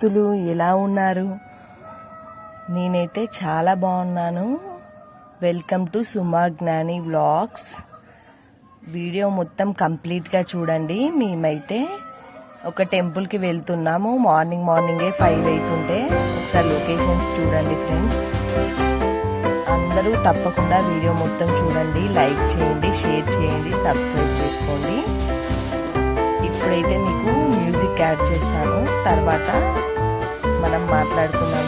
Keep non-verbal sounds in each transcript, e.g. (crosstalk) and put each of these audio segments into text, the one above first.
దోస్తులు ఎలా ఉన్నారు? నేనైతే చాలా బాగున్నాను. వెల్కమ్ టు సుమా జ్ఞాని వ్లాగ్స్ వీడియో మొత్తం కంప్లీట్గా చూడండి. మేమైతే ఒక టెంపుల్కి వెళ్తున్నాము. మార్నింగ్ మార్నింగే ఫైవ్ అవుతుంటే ఒకసారి లొకేషన్స్ చూడండి ఫ్రెండ్స్ అందరూ తప్పకుండా వీడియో మొత్తం చూడండి. లైక్ చేయండి షేర్ చేయండి సబ్స్క్రైబ్ చేసుకోండి. ఇప్పుడైతే మీకు మ్యూజిక్ యాడ్ చేస్తాను. తర్వాత మనం మాట్లాడుకుందాం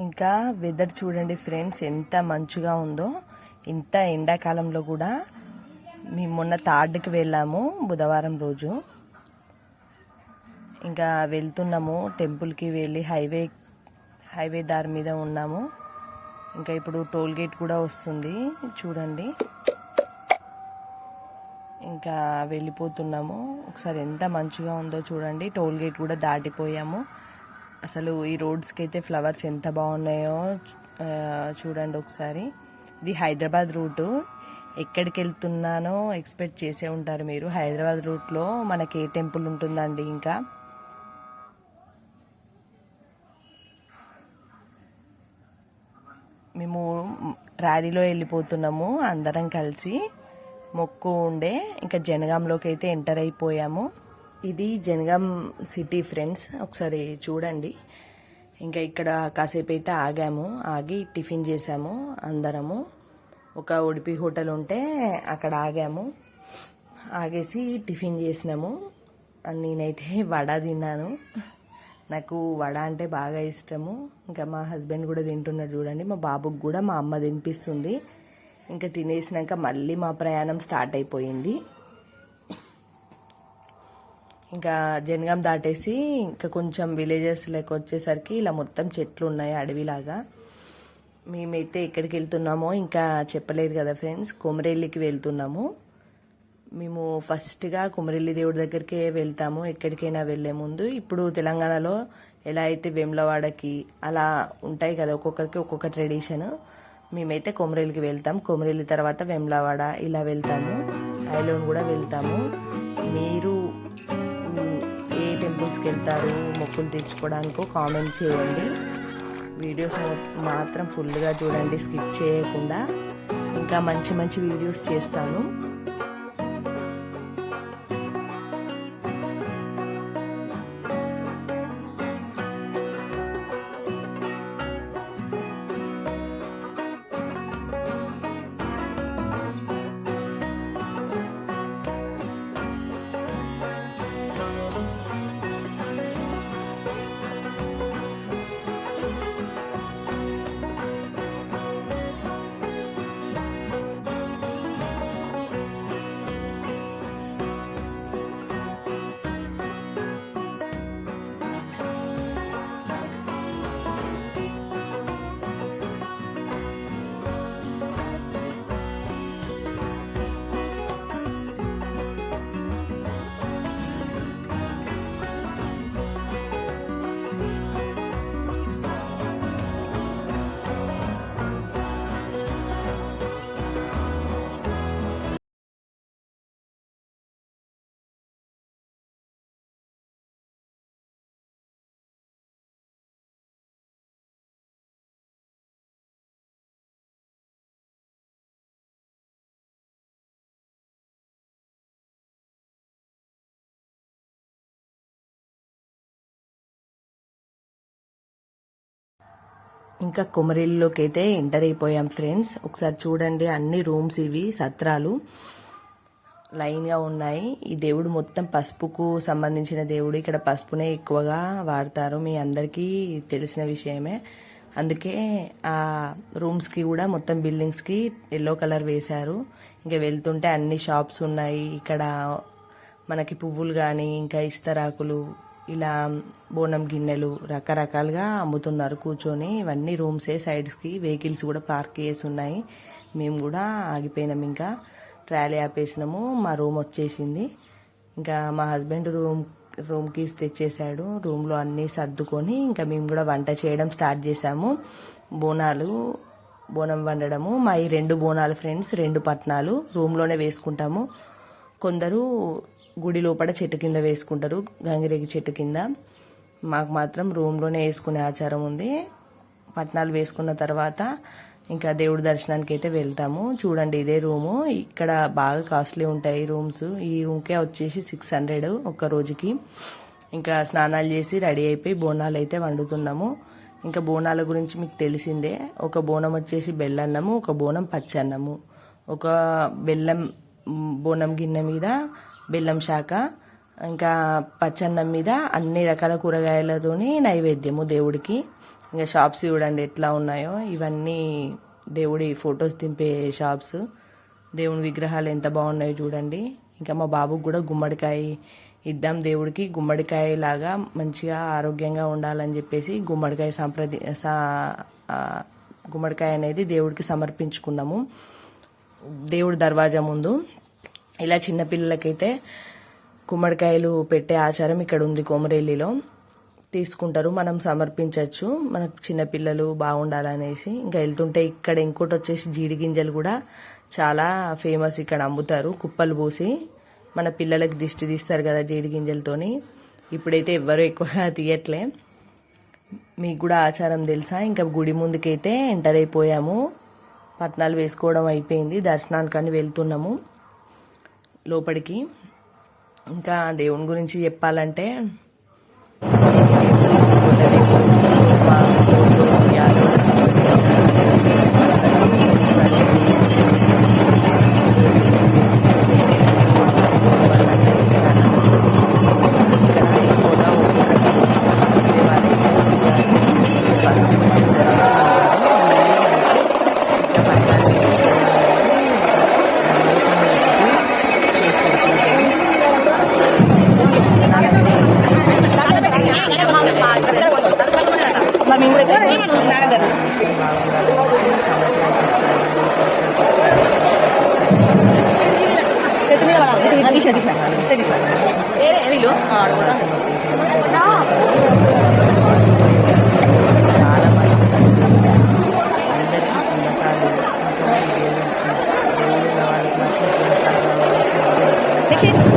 ఇంకా వెదర్ చూడండి ఫ్రెండ్స్ ఎంత మంచుగా ఉందో ఇంత ఎండాకాలంలో కూడా మేము మొన్న తాడ్కి వెళ్ళాము బుధవారం రోజు. ఇంకా వెళ్తున్నాము టెంపుల్కి వెళ్ళి హైవే హైవే దారి మీద ఉన్నాము. ఇంకా ఇప్పుడు టోల్ గేట్ కూడా వస్తుంది చూడండి. ఇంకా వెళ్ళిపోతున్నాము. ఒకసారి ఎంత మంచిగా ఉందో చూడండి టోల్ గేట్ కూడా దాటిపోయాము. అసలు ఈ రోడ్స్కి అయితే ఫ్లవర్స్ ఎంత బాగున్నాయో చూడండి ఒకసారి. ఇది హైదరాబాద్ రూటు. ఎక్కడికి వెళ్తున్నానో ఎక్స్పెక్ట్ చేసే ఉంటారు మీరు. హైదరాబాద్ రూట్లో మనకి ఏ టెంపుల్ ఉంటుందండి ఇంకా? మేము ట్రాలీలో వెళ్ళిపోతున్నాము అందరం కలిసి. మొక్కు ఉండే. ఇంకా జనగాంలోకి అయితే ఎంటర్ అయిపోయాము. ఇది జనగాం సిటీ ఫ్రెండ్స్ ఒకసారి చూడండి. ఇంకా ఇక్కడ కాసేపు అయితే ఆగాము. ఆగి టిఫిన్ చేసాము అందరము. ఒక ఉడిపి హోటల్ ఉంటే అక్కడ ఆగాము. ఆగేసి టిఫిన్ చేసినాము. నేనైతే వడ తిన్నాను. నాకు వడ అంటే బాగా ఇష్టము. ఇంకా మా హస్బెండ్ కూడా తింటున్నాడు చూడండి. మా బాబుకి కూడా మా అమ్మ తినిపిస్తుంది. ఇంకా తినేసినాక మళ్ళీ మా ప్రయాణం స్టార్ట్ అయిపోయింది. ఇంకా జనగాం దాటేసి ఇంకా కొంచెం విలేజెస్ లెక్క వచ్చేసరికి ఇలా మొత్తం చెట్లు ఉన్నాయి అడవిలాగా. మేమైతే ఎక్కడికి వెళ్తున్నామో ఇంకా చెప్పలేదు కదా ఫ్రెండ్స్ కొమరేలికి వెళ్తున్నాము. మేము ఫస్ట్గా కొమరెల్లి దేవుడి దగ్గరికే వెళ్తాము ఎక్కడికైనా వెళ్ళే ముందు. ఇప్పుడు తెలంగాణలో ఎలా అయితే వేములవాడకి అలా ఉంటాయి కదా ఒక్కొక్కరికి ఒక్కొక్క ట్రెడిషన్. మేమైతే కొమరెల్లికి వెళ్తాం. కొమరెల్లి తర్వాత వేములవాడ ఇలా వెళ్తాము. ఐలోన్ కూడా వెళ్తాము. మీరు టెంపుల్స్కి వెళ్తారు మొక్కులు తెచ్చుకోవడానికో కామెంట్ చేయండి. వీడియోస్ మాత్రం ఫుల్గా చూడండి స్కిప్ చేయకుండా. ఇంకా మంచి మంచి వీడియోస్ చేస్తాను. ఇంకా కుమరిల్లోకి అయితే ఎంటర్ అయిపోయాం ఫ్రెండ్స్. ఒకసారి చూడండి అన్ని రూమ్స్ ఇవి సత్రాలు. లైన్గా ఉన్నాయి. ఈ దేవుడు మొత్తం పసుపుకు సంబంధించిన దేవుడు. ఇక్కడ పసుపునే ఎక్కువగా వాడతారు. మీ అందరికీ తెలిసిన విషయమే. అందుకే ఆ రూమ్స్కి కూడా మొత్తం బిల్డింగ్స్కి ఎల్లో కలర్ వేశారు. ఇంకా వెళ్తుంటే అన్ని షాప్స్ ఉన్నాయి. ఇక్కడ మనకి పువ్వులు కానీ ఇంకా ఇస్తరాకులు ఇలా బోనం గిన్నెలు రకరకాలుగా అమ్ముతున్నారు కూర్చొని. ఇవన్నీ రూమ్సే సైడ్స్కి వెహికల్స్ కూడా పార్క్ చేసి ఉన్నాయి మేము కూడా ఆగిపోయినాం ఇంకా. ట్రాలీ ఆపేసినాము మా రూమ్ వచ్చేసింది. ఇంకా మా హస్బెండ్ రూమ్ రూమ్కి తెచ్చేసాడు రూమ్లో అన్నీ సర్దుకొని ఇంకా మేము కూడా వంట చేయడం స్టార్ట్ చేసాము బోనాలు బోనం వండడము. మా ఈ రెండు బోనాలు ఫ్రెండ్స్ రెండు పట్నాలు రూమ్లోనే వేసుకుంటాము. కొందరు గుడి లోపల చెట్టు కింద వేసుకుంటారు. గంగిరేగి చెట్టు కింద. మాకు మాత్రం రూమ్లోనే వేసుకునే ఆచారం ఉంది. పట్నాలు వేసుకున్న తర్వాత ఇంకా దేవుడి దర్శనానికి అయితే వెళ్తాము. చూడండి ఇదే రూము ఇక్కడ బాగా కాస్ట్లీ ఉంటాయి రూమ్స్ ఈ రూమ్కే వచ్చేసి సిక్స్ హండ్రెడ్ ఒక్క రోజుకి. ఇంకా స్నానాలు చేసి రెడీ అయిపోయి బోనాలు అయితే వండుతున్నాము. ఇంకా బోనాల గురించి మీకు తెలిసిందే. ఒక బోనం వచ్చేసి బెల్లన్నము ఒక బోనం పచ్చన్నము. ఒక బెల్లం బోనం గిన్నె మీద బెల్లం శాఖ ఇంకా పచ్చన్నం మీద అన్ని రకాల కూరగాయలతోని నైవేద్యము దేవుడికి. ఇంకా షాప్స్ చూడండి ఎట్లా ఉన్నాయో ఇవన్నీ దేవుడి ఫొటోస్ దింపే షాప్స్. దేవుని విగ్రహాలు ఎంత బాగున్నాయో చూడండి. ఇంకా మా బాబుకి కూడా గుమ్మడికాయ ఇద్దాం దేవుడికి. గుమ్మడికాయ లాగా మంచిగా ఆరోగ్యంగా ఉండాలని చెప్పేసి గుమ్మడికాయ సంప్రది సా- గుమ్మడికాయ అనేది దేవుడికి సమర్పించుకున్నాము. దేవుడి దర్వాజా ముందు. ఇలా చిన్నపిల్లలకైతే గుమ్మడికాయలు పెట్టే ఆచారం ఇక్కడ ఉంది కోమరేలిలో. తీసుకుంటారు మనం సమర్పించవచ్చు మనకు చిన్నపిల్లలు బాగుండాలనేసి ఇంకా వెళ్తుంటే ఇక్కడ ఇంకోటి వచ్చేసి జీడి గింజలు కూడా చాలా ఫేమస్ ఇక్కడ అమ్ముతారు. కుప్పలు పోసి మన పిల్లలకి దిష్టి తీస్తారు కదా జీడి గింజలతోని ఇప్పుడైతే ఎవ్వరు ఎక్కువగా (laughs) తీయట్లే. మీకు కూడా ఆచారం తెలుసా? ఇంకా గుడి ముందుకైతే ఎంటర్ అయిపోయాము. పట్నాలు వేసుకోవడం అయిపోయింది. దర్శనానికని వెళ్తున్నాము. లోపలికి ఇంకా దేవుని గురించి చెప్పాలంటే చాలా మంది అందరికీ పుణ్యకాలు ఇంకా దేవుడు దేవుడు పుణ్యకాలు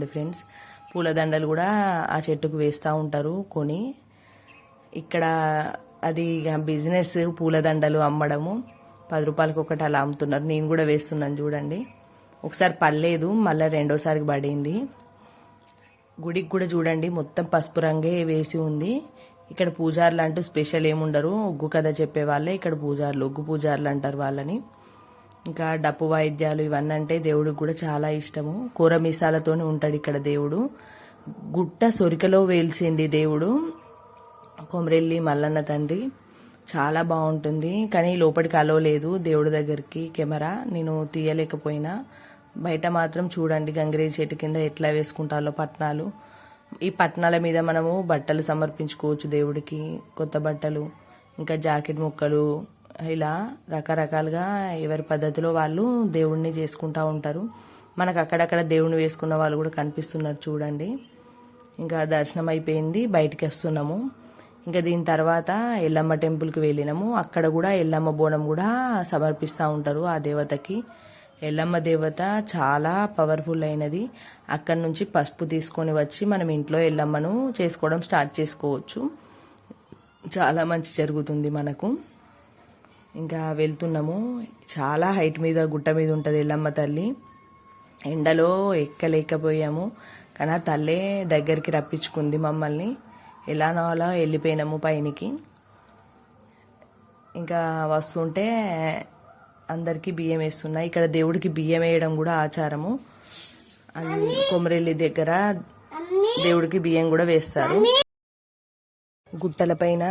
చూడండి ఫ్రెండ్స్. పూలదండలు కూడా ఆ చెట్టుకు వేస్తూ ఉంటారు కొని. ఇక్కడ అది ఇక బిజినెస్ పూలదండలు అమ్మడము. పది రూపాయలకి ఒకటి అలా అమ్ముతున్నారు. నేను కూడా వేస్తున్నాను చూడండి. ఒకసారి పడలేదు మళ్ళీ రెండోసారికి పడింది. గుడికి కూడా చూడండి మొత్తం పసుపు రంగే వేసి ఉంది. ఇక్కడ పూజారులు అంటూ స్పెషల్ ఏముండరు. ఒగ్గు కథ చెప్పే వాళ్ళే ఇక్కడ పూజారులు ఒగ్గు పూజారులు అంటారు వాళ్ళని. ఇంకా డప్పు వాయిద్యాలు ఇవన్నీ అంటే దేవుడికి కూడా చాలా ఇష్టము. కూర మీసాలతోనే ఉంటాడు ఇక్కడ దేవుడు. గుట్ట సొరికలో వేల్సింది దేవుడు. కొమరెల్లి మల్లన్న తండ్రి. చాలా బాగుంటుంది. కానీ లోపలికి అలో లేదు దేవుడి దగ్గరికి. కెమెరా నేను తీయలేకపోయినా. బయట మాత్రం చూడండి గంగిరేజ్ చెట్టు కింద ఎట్లా వేసుకుంటారో పట్నాలు. ఈ పట్నాల మీద మనము బట్టలు సమర్పించుకోవచ్చు దేవుడికి. కొత్త బట్టలు ఇంకా జాకెట్ ముక్కలు ఇలా రకరకాలుగా ఎవరి పద్ధతిలో వాళ్ళు దేవుణ్ణి చేసుకుంటూ ఉంటారు. మనకు అక్కడక్కడ దేవుణ్ణి వేసుకున్న వాళ్ళు కూడా కనిపిస్తున్నారు చూడండి. ఇంకా దర్శనం అయిపోయింది బయటికి వస్తున్నాము. ఇంకా దీని తర్వాత ఎల్లమ్మ టెంపుల్కి వెళ్ళినాము. అక్కడ కూడా ఎల్లమ్మ బోనం కూడా సమర్పిస్తూ ఉంటారు ఆ దేవతకి. ఎల్లమ్మ దేవత చాలా పవర్ఫుల్ అయినది. అక్కడి నుంచి పసుపు తీసుకొని వచ్చి మనం ఇంట్లో ఎల్లమ్మను చేసుకోవడం స్టార్ట్ చేసుకోవచ్చు. చాలా మంచి జరుగుతుంది మనకు. ఇంకా వెళ్తున్నాము. చాలా హైట్ మీద గుట్ట మీద ఉంటుంది ఎల్లమ్మ తల్లి. ఎండలో ఎక్కలేకపోయాము. కానీ ఆ తల్లే దగ్గరికి రప్పించుకుంది మమ్మల్ని. ఎలానో అలా వెళ్ళిపోయినాము పైనికి. ఇంకా వస్తుంటే అందరికీ బియ్యం వేస్తున్నాయి ఇక్కడ దేవుడికి బియ్యం వేయడం కూడా ఆచారము. కొమరెల్లి దగ్గర దేవుడికి బియ్యం కూడా వేస్తారు. గుట్టలపైన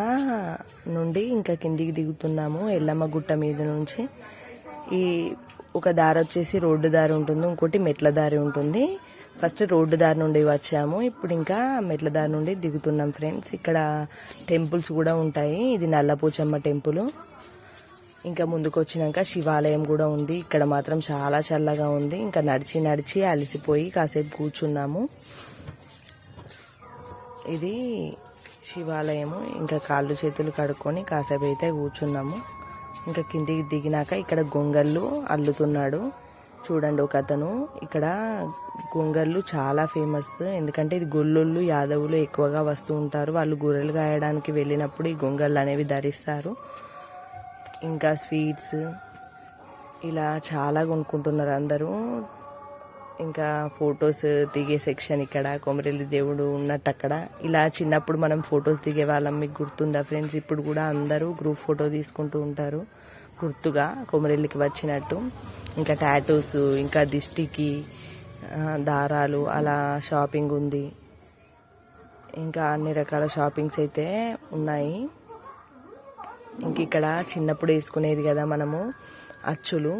నుండి ఇంకా కిందికి దిగుతున్నాము ఎల్లమ్మ గుట్ట మీద నుంచి. ఈ ఒక దారి వచ్చేసి రోడ్డు దారి ఉంటుంది ఇంకోటి మెట్ల దారి ఉంటుంది. ఫస్ట్ రోడ్డు దారి నుండి వచ్చాము ఇప్పుడు ఇంకా మెట్ల దారి నుండి దిగుతున్నాం ఫ్రెండ్స్. ఇక్కడ టెంపుల్స్ కూడా ఉంటాయి ఇది నల్లపోచమ్మ టెంపుల్. ఇంకా ముందుకు వచ్చినాక శివాలయం కూడా ఉంది ఇక్కడ మాత్రం చాలా చల్లగా ఉంది. ఇంకా నడిచి నడిచి అలసిపోయి కాసేపు కూర్చున్నాము. ఇది శివాలయము. ఇంకా కాళ్ళు చేతులు కడుక్కొని కాసేపు అయితే కూర్చున్నాము. ఇంకా కిందికి దిగినాక ఇక్కడ గొంగళ్ళు అల్లుతున్నాడు. చూడండి ఒక అతను. ఇక్కడ గొంగళ్ళు చాలా ఫేమస్. ఎందుకంటే ఇది గొల్లొళ్ళు యాదవులు ఎక్కువగా వస్తూ ఉంటారు. వాళ్ళు గొర్రెలు గాయడానికి వెళ్ళినప్పుడు ఈ గొంగళ్ళు అనేవి ధరిస్తారు. ఇంకా స్వీట్స్. ఇలా చాలా కొనుక్కుంటున్నారు అందరూ. ఇంకా ఫొటోస్ దిగే సెక్షన్ ఇక్కడ కొమరెల్లి దేవుడు ఉన్నట్టు అక్కడ ఇలా చిన్నప్పుడు మనం ఫొటోస్ దిగే వాళ్ళం మీకు గుర్తుందా ఫ్రెండ్స్? ఇప్పుడు కూడా అందరూ గ్రూప్ ఫోటో తీసుకుంటూ ఉంటారు గుర్తుగా కొమరెల్లికి వచ్చినట్టు. ఇంకా టాటూస్ ఇంకా దిష్టికి దారాలు అలా షాపింగ్ ఉంది. ఇంకా అన్ని రకాల షాపింగ్స్ అయితే ఉన్నాయి. ఇంక ఇక్కడ చిన్నప్పుడు వేసుకునేది కదా మనము అచ్చులు.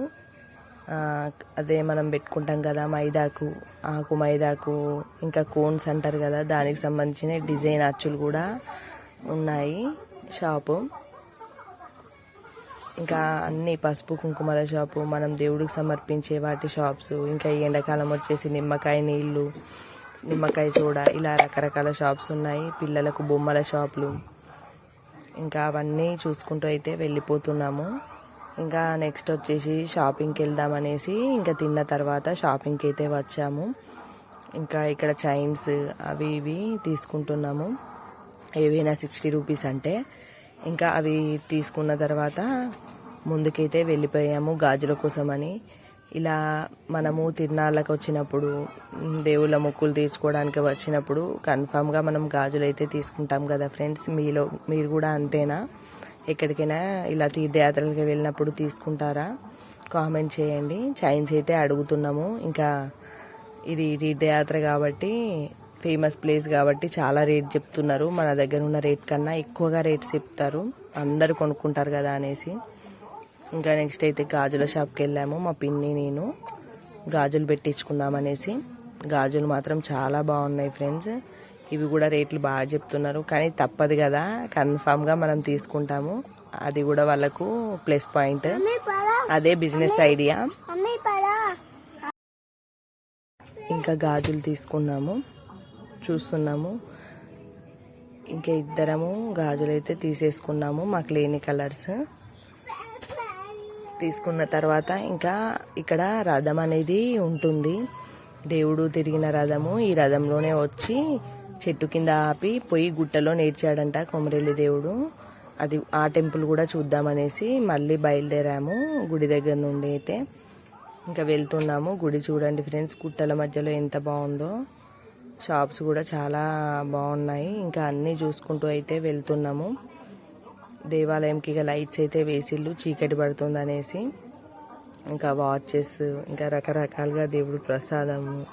అదే మనం పెట్టుకుంటాం కదా మైదాకు ఆకు మైదాకు ఇంకా కోన్స్ అంటారు కదా దానికి సంబంధించిన డిజైన్ అచ్చులు కూడా ఉన్నాయి షాపు. ఇంకా అన్ని పసుపు కుంకుమల షాపు మనం దేవుడికి సమర్పించే వాటి షాప్స్ ఇంకా ఈ ఎండాకాలం వచ్చేసి నిమ్మకాయ నీళ్ళు నిమ్మకాయ సోడా ఇలా రకరకాల షాప్స్ ఉన్నాయి పిల్లలకు బొమ్మల షాపులు. ఇంకా అవన్నీ చూసుకుంటూ అయితే వెళ్ళిపోతున్నాము. ఇంకా నెక్స్ట్ వచ్చేసి షాపింగ్కి వెళ్దామనేసి ఇంకా తిన్న తర్వాత షాపింగ్కి అయితే వచ్చాము. ఇంకా ఇక్కడ చైన్స్ అవి ఇవి తీసుకుంటున్నాము. ఏవైనా సిక్స్టీ రూపీస్ అంటే ఇంకా అవి తీసుకున్న తర్వాత ముందుకైతే వెళ్ళిపోయాము గాజుల కోసమని. ఇలా మనము తిరునాళ్ళకు వచ్చినప్పుడు దేవుళ్ళ మొక్కులు తీర్చుకోవడానికి వచ్చినప్పుడు కన్ఫామ్గా మనం గాజులు అయితే తీసుకుంటాం కదా ఫ్రెండ్స్ మీలో మీరు కూడా అంతేనా? ఎక్కడికైనా ఇలా తీర్థయాత్రలకి వెళ్ళినప్పుడు తీసుకుంటారా? కామెంట్ చేయండి. చైన్స్ అయితే అడుగుతున్నాము. ఇంకా ఇది తీర్థయాత్ర కాబట్టి ఫేమస్ ప్లేస్ కాబట్టి చాలా రేట్ చెప్తున్నారు. మన దగ్గర ఉన్న రేట్ కన్నా ఎక్కువగా రేట్ చెప్తారు. అందరు కొనుక్కుంటారు కదా అనేసి. ఇంకా నెక్స్ట్ అయితే గాజుల షాప్కి వెళ్ళాము. మా పిన్ని నేను గాజులు పెట్టించుకుందాం అనేసి. గాజులు మాత్రం చాలా బాగున్నాయి ఫ్రెండ్స్ ఇవి కూడా రేట్లు బాగా చెప్తున్నారు. కానీ తప్పదు కదా. కన్ఫామ్గా మనం తీసుకుంటాము. అది కూడా వాళ్ళకు ప్లస్ పాయింట్ అదే బిజినెస్ ఐడియా ఇంకా గాజులు తీసుకున్నాము. చూస్తున్నాము. ఇంకా ఇద్దరము గాజులు అయితే తీసేసుకున్నాము. మాకు లేని కలర్స్ తీసుకున్న తర్వాత ఇంకా ఇక్కడ రథం అనేది ఉంటుంది. దేవుడు తిరిగిన రథము ఈ రథంలోనే వచ్చి చెట్టు కింద ఆపి పొయ్యి గుట్టలో నేర్చాడంట కొమరెల్లి దేవుడు. అది ఆ టెంపుల్ కూడా చూద్దామనేసి మళ్ళీ బయలుదేరాము గుడి దగ్గర నుండి అయితే. ఇంకా వెళ్తున్నాము. గుడి చూడండి ఫ్రెండ్స్ గుట్టల మధ్యలో ఎంత బాగుందో. షాప్స్ కూడా చాలా బాగున్నాయి. ఇంకా అన్నీ చూసుకుంటూ అయితే వెళ్తున్నాము. దేవాలయంకి ఇక లైట్స్ అయితే వేసిళ్ళు చీకటి పడుతుంది అనేసి ఇంకా వాచెస్ ఇంకా రకరకాలుగా దేవుడు ప్రసాదము.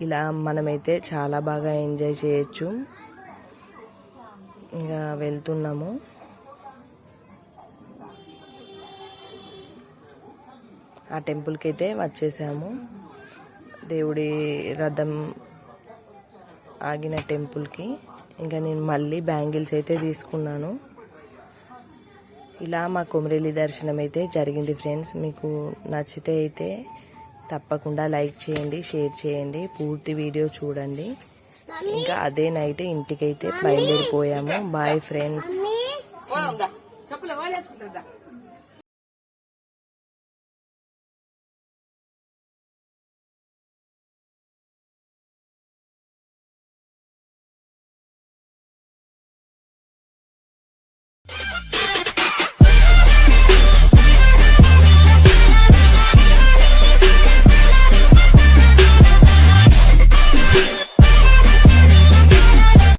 ఇలా మనమైతే చాలా బాగా ఎంజాయ్ చేయొచ్చు. ఇంకా వెళ్తున్నాము. ఆ టెంపుల్కి అయితే వచ్చేసాము. దేవుడి రథం ఆగిన టెంపుల్కి. ఇంకా నేను మళ్ళీ బ్యాంగిల్స్ అయితే తీసుకున్నాను. ఇలా మా కొమరేలి దర్శనం అయితే జరిగింది ఫ్రెండ్స్. మీకు నచ్చితే అయితే తప్పకుండా లైక్ చేయండి షేర్ చేయండి పూర్తి వీడియో చూడండి. ఇంకా అదే నైట్ ఇంటికైతే బయలుదేరిపోయాము. Bye friends